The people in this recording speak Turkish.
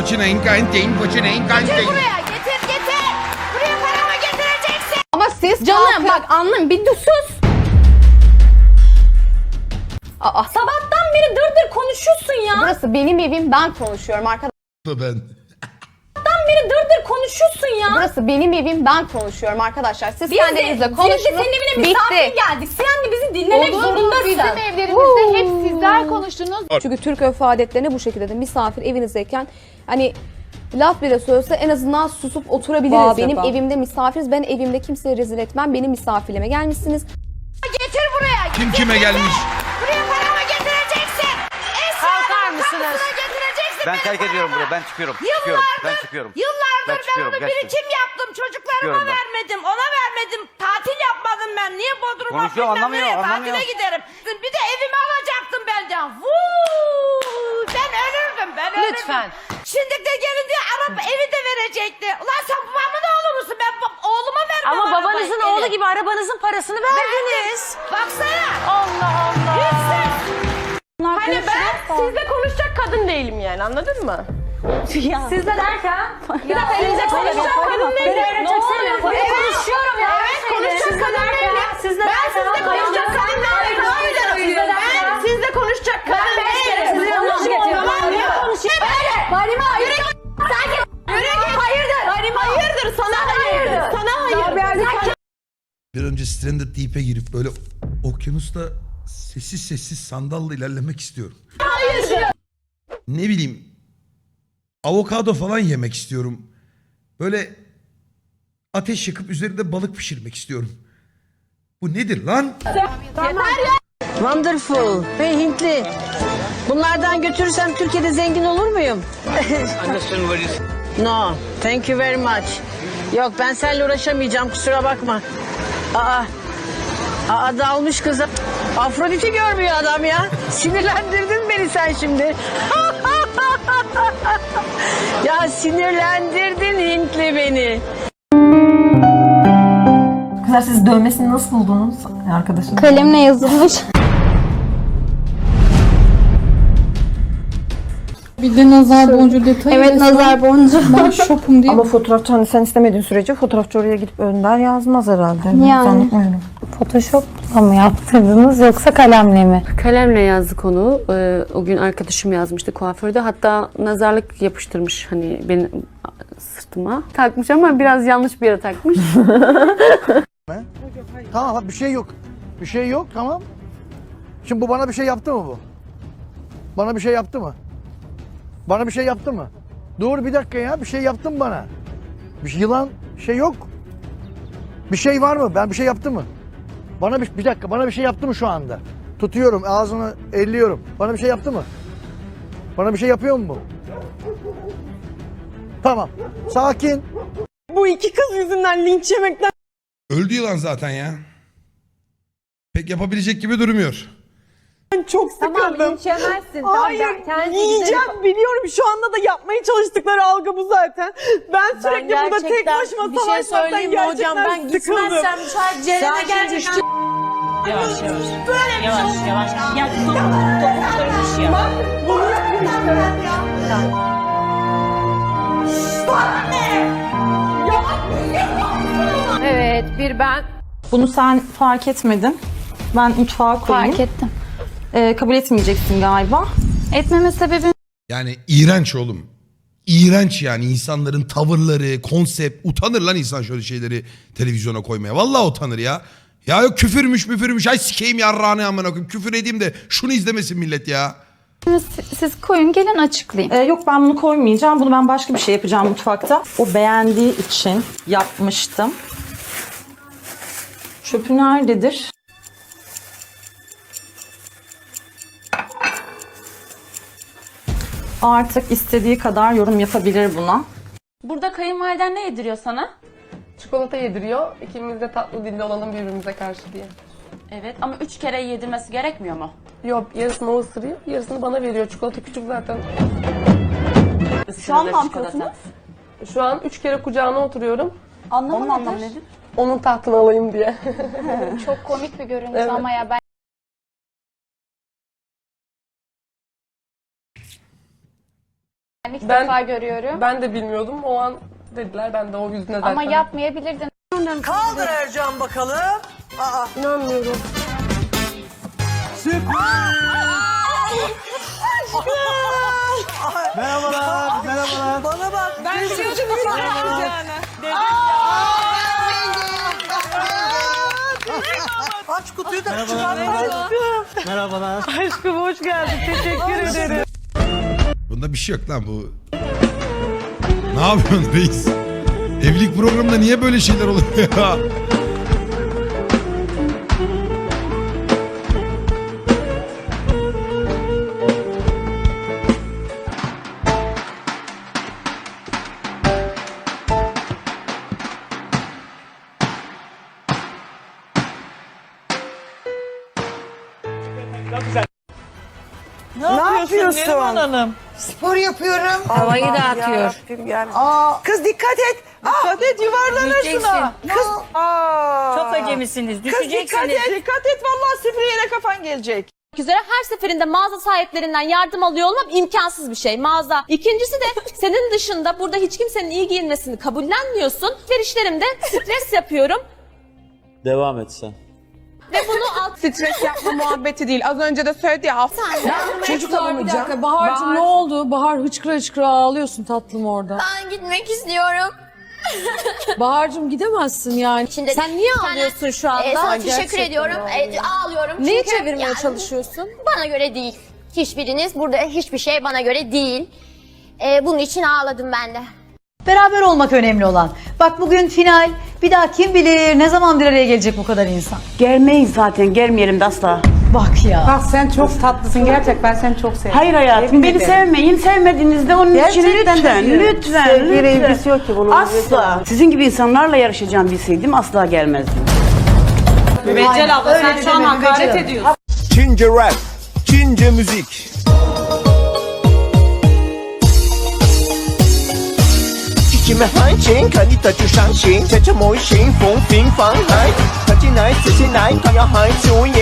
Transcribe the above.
Poçina inka entein poçina inka entein. Buraya getir getir. Buraya paramı getireceksin. Ama siz Canım kalkın. bak anlayın bir dur sus. Aa, sabahtan beri dır dır konuşuyorsun ya. Burası benim evim ben konuşuyorum arkadaşlar. Ben. Sabahtan beri dır dır konuşuyorsun ya. Burası benim evim ben konuşuyorum arkadaşlar. Siz Biz kendi de, evinizde biz konuşun. de senin evine misafir Bitti. geldik. Sen de bizi dinlemek Olur, zorundasın. Bizim evlerimizde hep sizler konuştunuz. Çünkü Türk örf adetlerine bu şekilde de misafir evinizdeyken hani laf bile söylese en azından susup oturabiliriz. Vaat Benim evimde misafiriz. Ben evimde kimseye rezil etmem. Benim misafirliğime gelmişsiniz. Getir buraya. Kim kime gelmiş? Buraya paramı getireceksin. Kalkar mısınız? Getireceksin. Ben terk ediyorum burayı. Ben çıkıyorum. Çıkıyorum. Ben çıkıyorum. Yıllardır Ben ben, çıkıyorum, onu gerçekten. birikim yaptım. Çocuklarıma Çıkıyorum ben. vermedim. Ona vermedim. Tatil yapmadım ben. Niye Bodrum'a Konuşuyor, bilmem anlamıyor, nereye anlamıyor. tatile giderim. Bir de evimi alacaktım benden. Vuu, ben ölürdüm. Ben ölürdüm. Lütfen. Şimdi de gelince araba evi de verecekti. Ulan sen babamın oğlu musun? Ben oğluma vermem Ama arabayı, babanızın oğlu gibi arabanızın parasını verdiniz. Baksana. Allah Allah. Hani ben sizle konuşacak kadın değilim yani anladın mı? Sizde derken? Bir dakika Sizle konuşacak kadın değilim. Ne oluyor? Evet konuşuyorum ya. Evet konuşacak kadın değilim. Sizde Ben sizle konuşacak kadın değilim. Hayır. Ben sizle konuşacak kadın değilim. Sizi yanlış getiriyorum. Tamam Niye mı? konuşuyorsun? Evet. Barima hayır. Git. Hayırdır. Hayırdır. Sana hayırdır. Sana hayırdır. Bir önce Stranded Deep'e girip böyle okyanusta sessiz sessiz sandalla ilerlemek istiyorum. Ne bileyim avokado falan yemek istiyorum. Böyle ateş yakıp üzerinde balık pişirmek istiyorum. Bu nedir lan? Wonderful. Hey Hintli. Bunlardan götürürsem Türkiye'de zengin olur muyum? no. Thank you very much. Yok ben seninle uğraşamayacağım kusura bakma. Aa. Aa dalmış kızım. Afrodit'i görmüyor adam ya. Sinirlendirdin beni sen şimdi. ya sinirlendirdin Hintli beni. Kızlar siz dövmesini nasıl buldunuz arkadaşım? Kalemle yazılmış. Bir de nazar boncuğu detayı. Evet nazar boncuğu. Ben şokum diye. Ama fotoğrafçı hani sen istemediğin sürece fotoğrafçı oraya gidip önden yazmaz herhalde. Yani. Sanmıyorum. Photoshop'la mı yaptırdınız yoksa kalemle mi? Kalemle yazdık onu. Ee, o gün arkadaşım yazmıştı kuaförde. Hatta nazarlık yapıştırmış hani benim sırtıma. Takmış ama biraz yanlış bir yere takmış. Tamam bir şey yok. Bir şey yok tamam. Şimdi bu bana bir şey yaptı mı bu? Bana bir şey yaptı mı? Bana bir şey yaptı mı? Dur bir dakika ya bir şey yaptın bana. Bir şey- yılan şey yok. Bir şey var mı? Ben bir şey yaptı mı? Bana bir, bir dakika bana bir şey yaptı mı şu anda? Tutuyorum ağzını elliyorum. Bana bir şey yaptı mı? Bana bir şey yapıyor mu bu? Tamam. Sakin. Bu iki kız yüzünden linç yemekten Öldü yılan zaten ya. Pek yapabilecek gibi durmuyor. Çok sıkıldım. yemezsin. Hayır yiyeceğim biliyorum şu anda da yapmaya çalıştıkları algı bu zaten. Ben sürekli burada tek başıma bir şey söyleyeyim mi hocam ben sıkıldım. gitmezsem şayet Ceren'e gerçekten Yavaş yavaş. Böyle yavaş yavaş. Ya topuklarını şey yap. Bunu yapmıştım. Evet bir ben. Bunu sen fark etmedin. Ben mutfağa koyayım. Fark ettim. Ee, kabul etmeyeceksin galiba. Etmeme sebebim Yani iğrenç oğlum. İğrenç yani insanların tavırları, konsept. Utanır lan insan şöyle şeyleri televizyona koymaya. Vallahi utanır ya. Ya yok küfürmüş müfürmüş. Ay sikeyim yarrağını amına koyayım. Küfür edeyim de şunu izlemesin millet ya. siz koyun gelin açıklayayım. Ee, yok ben bunu koymayacağım. Bunu ben başka bir şey yapacağım mutfakta. O beğendiği için yapmıştım. Çöpü nerededir? Artık istediği kadar yorum yapabilir buna. Burada kayınvaliden ne yediriyor sana? Çikolata yediriyor. İkimiz de tatlı dilli olalım birbirimize karşı diye. Evet ama üç kere yedirmesi gerekmiyor mu? Yok yarısını o ısırıyor, yarısını bana veriyor. Çikolata küçük zaten. Şu an ne yapıyorsunuz? Şu an üç kere kucağına oturuyorum. Anlamı Onun nedir? nedir? Onun tahtını alayım diye. Çok komik bir görüntü Evet. ama ya ben ben, defa görüyorum. Ben de bilmiyordum. O an dediler. Ben de o yüzüne zaten. Ama yapmayabilirdin. Kaldır Ercan bakalım. Aa, inanmıyorum. Merhabalar, merhabalar. Bana bak. Ben Aç kutuyu da çıkart. Merhabalar. Aşkım hoş geldin. Teşekkür ederim. Bunda bir şey yok lan bu. Ne yapıyorsun reis? Evlilik programında niye böyle şeyler oluyor ya? Ne, yapıyorsun Neriman Hanım? Spor yapıyorum. Havayı dağıtıyor. Kız dikkat et. Dikkat et yuvarlanırsın ha. Kız. Çok acemisiniz. Kız dikkat Düşeceksiniz. et. Dikkat et vallahi sıfır yere kafan gelecek. üzere her seferinde mağaza sahiplerinden yardım alıyor olmam imkansız bir şey mağaza. İkincisi de senin dışında burada hiç kimsenin iyi giyinmesini kabullenmiyorsun. Verişlerimde stres yapıyorum Devam et sen. ve bunu alt Stres yapma muhabbeti değil. Az önce de söyledi ya. Çocuklar bir dakika. Bahar'cığım ne oldu? Bahar hıçkıra hıçkıra ağlıyorsun tatlım orada. Ben gitmek istiyorum. Bahar'cığım gidemezsin yani. Şimdi Sen niye ağlıyorsun şu anda? sana teşekkür ediyorum. ağlıyorum. Neyi çevirmeye çalışıyorsun? Bana göre değil. Hiçbiriniz burada hiçbir şey bana göre değil. Ee, bunun için ağladım ben de. Beraber olmak önemli olan. Bak bugün final. Bir daha kim bilir ne zaman bir araya gelecek bu kadar insan. Gelmeyiz zaten gelmeyelim de asla. Bak ya. Bak sen çok tatlısın gerçek. Ben seni çok seviyorum. Hayır hayatım beni sevmeyin. Sevmediğinizde onun için lütfen lütfen lütfen. yok ki bunun. Asla. Sizin gibi insanlarla yarışacağım bilseydim asla gelmezdim. Mübeccel abla sen şu an hakaret ediyorsun. Çince rap, Çince müzik. 姐妹海情，看你的就伤心，牵着梦醒，风平放海，看进来，仔细来，看要海主演。